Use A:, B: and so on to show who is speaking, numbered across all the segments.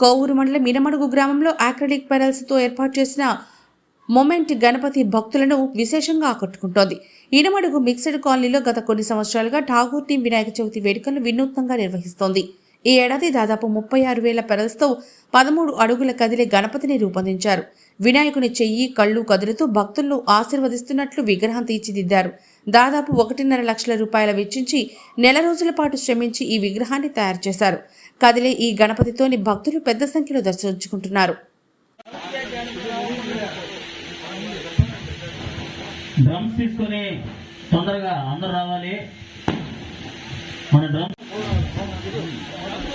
A: కోవూరు మండలం ఇనమడుగు గ్రామంలో ఆక్రిలిక్ పెరల్స్తో ఏర్పాటు చేసిన మొమెంట్ గణపతి భక్తులను విశేషంగా ఆకట్టుకుంటోంది. ఇనమడుగు మిక్స్డ్ కాలనీలో గత కొన్ని సంవత్సరాలుగా ఠాగూర్ టీం వినాయక చవితి వేడుకలను వినూత్నంగా నిర్వహిస్తోంది. ఈ ఏడాది దాదాపు ముప్పై ఆరు వేల పెరల్స్తో పదమూడు అడుగుల కదిలే గణపతిని రూపొందించారు. వినాయకుని చెయ్యి కళ్ళు కదులుతూ భక్తులను ఆశీర్వదిస్తున్నట్లు విగ్రహం తీర్చిదిద్దారు. దాదాపు ఒకటిన్నర లక్షల రూపాయల వెచ్చించి నెల రోజుల పాటు శ్రమించి ఈ విగ్రహాన్ని తయారు చేశారు. కదిలే ఈ గణపతితోని భక్తులు పెద్ద సంఖ్యలో దర్శించుకుంటున్నారు.
B: డ్రమ్స్ తీసుకొని తొందరగా అందరు రావాలి. మన డ్రమ్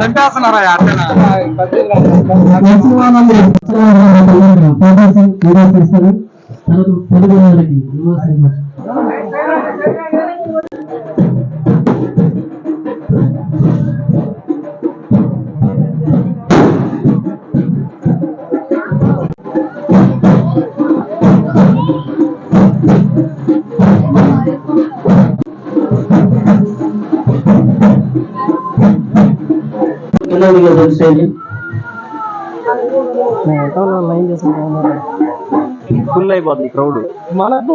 C: చంపేస్తున్నారా
D: తర్వాత తెలుగు వాళ్ళకి కింద స్టేజ్
C: ఫుల్ అయిపోతుంది క్రౌడ్.
D: మనకు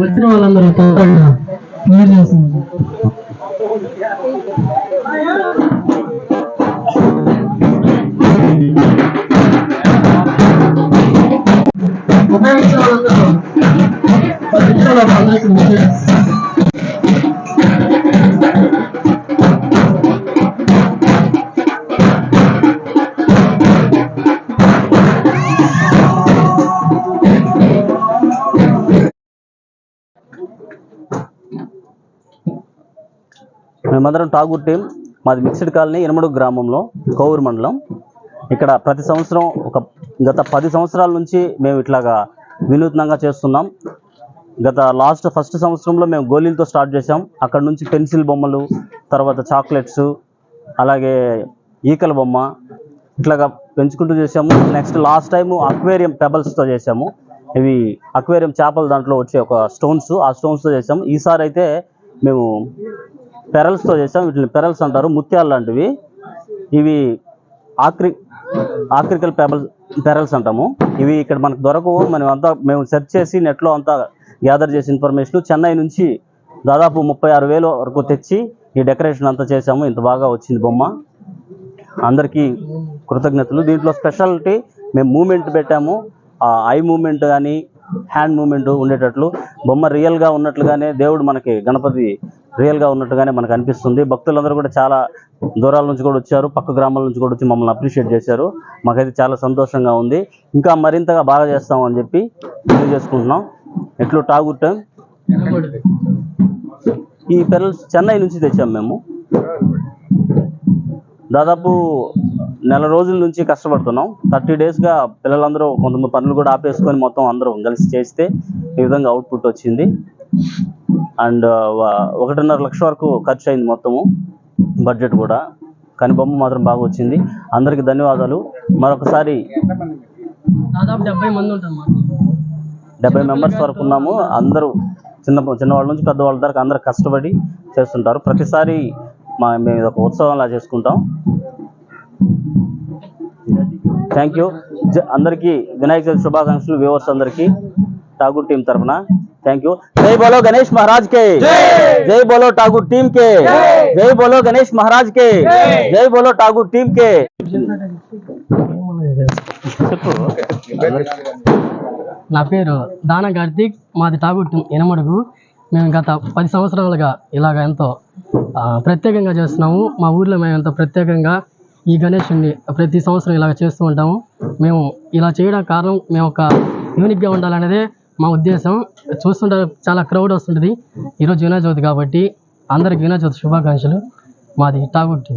D: వచ్చిన వాళ్ళందరూ
E: మేమందరం ఠాగూర్ టీం మాది మిక్స్డ్ కాలనీ ఇనమడు గ్రామంలో కోవూరు మండలం. ఇక్కడ ప్రతి సంవత్సరం ఒక గత పది సంవత్సరాల నుంచి మేము ఇట్లాగా వినూత్నంగా చేస్తున్నాం. గత లాస్ట్ ఫస్ట్ సంవత్సరంలో మేము గోళీలతో స్టార్ట్ చేసాం అక్కడ నుంచి పెన్సిల్ బొమ్మలు తర్వాత చాక్లెట్స్ అలాగే ఈకల బొమ్మ ఇట్లాగా పెంచుకుంటూ చేసాము నెక్స్ట్ లాస్ట్ టైము అక్వేరియం పెబల్స్తో చేసాము ఇవి అక్వేరియం చేపలు దాంట్లో వచ్చే ఒక స్టోన్స్ ఆ స్టోన్స్తో చేసాము ఈసారి అయితే మేము పెరల్స్తో చేసాం వీటిని పెరల్స్ అంటారు ముత్యాలు లాంటివి. ఇవి ఆక్రి ఆక్రికల్ పెబల్స్ పెరల్స్ అంటాము. ఇవి ఇక్కడ మనకు దొరకవు. మనం అంతా మేము సెర్చ్ చేసి నెట్లో అంతా గ్యాదర్ చేసి ఇన్ఫర్మేషన్ చెన్నై నుంచి దాదాపు ముప్పై ఆరు వేలు వరకు తెచ్చి ఈ డెకరేషన్ అంతా చేసాము ఇంత బాగా వచ్చింది బొమ్మ. అందరికీ కృతజ్ఞతలు. దీంట్లో స్పెషాలిటీ మేము మూమెంట్ పెట్టాము. ఆ ఐ మూమెంట్ కానీ హ్యాండ్ మూమెంట్ ఉండేటట్లు బొమ్మ రియల్గా ఉన్నట్లుగానే దేవుడు మనకి గణపతి రియల్గా ఉన్నట్టుగానే మనకు అనిపిస్తుంది. భక్తులందరూ కూడా చాలా దూరాల నుంచి కూడా వచ్చారు పక్క గ్రామాల నుంచి కూడా వచ్చి మమ్మల్ని అప్రిషియేట్ చేశారు. మాకైతే చాలా సంతోషంగా ఉంది. ఇంకా మరింతగా బాగా చేస్తాం అని చెప్పి తెలియజేసుకుంటున్నాం. ఎట్లు టాగుట్ ఈ పిల్లలు చెన్నై నుంచి తెచ్చాం మేము. దాదాపు నెల రోజుల నుంచి కష్టపడుతున్నాం. థర్టీ డేస్గా పిల్లలందరూ కొంతమంది పనులు కూడా ఆపేసుకొని మొత్తం అందరూ కలిసి చేస్తే ఈ విధంగా అవుట్పుట్ వచ్చింది. అండ్ ఒకటిన్నర లక్ష వరకు ఖర్చు అయింది మొత్తము బడ్జెట్ కూడా. కానీ బొమ్మ మాత్రం బాగా వచ్చింది. అందరికీ ధన్యవాదాలు. మరొకసారి
D: డెబ్బై
E: మెంబర్స్ వరకు ఉన్నాము. అందరూ చిన్న చిన్నవాళ్ళ నుంచి పెద్దవాళ్ళ దాకా అందరూ కష్టపడి చేస్తుంటారు. ప్రతిసారి మా మేము ఒక ఉత్సవంలా చేసుకుంటాం. థ్యాంక్ యూ అందరికీ వినాయక చవితి శుభాకాంక్షలు వ్యూవర్స్ అందరికీ. టాగూర్ టీం తరఫున. థ్యాంక్ యూ జై బోలో గణేష్ మహారాజ్ కే. జై! బోలో ఠాగూర్ టీమ్ కే. జై! బోలో గణేష్ మహారాజ్ కే. జై! బోలో ఠాగూర్ టీమ్ కే.
F: నా పేరు దాన కార్తీక్ మాది టాగుట్టు ఎనమడుగు. మేము గత పది సంవత్సరాలుగా ఇలాగ ఎంతో ఆ, ప్రత్యేకంగా చేస్తున్నాము. మా ఊర్లో మేము ఎంతో ప్రత్యేకంగా ఈ గణేషుని ప్రతి సంవత్సరం ఇలాగ చేస్తూ ఉంటాము. మేము ఇలా చేయడం కారణం మేము ఒక యూనిక్గా ఉండాలనేదే మా ఉద్దేశం. చూస్తుంటే చాలా క్రౌడ్ వస్తుంటుంది. ఈరోజు వినాయక చవితి కాబట్టి అందరికి వినాయక చవితి శుభాకాంక్షలు. మాది టాగుట్టు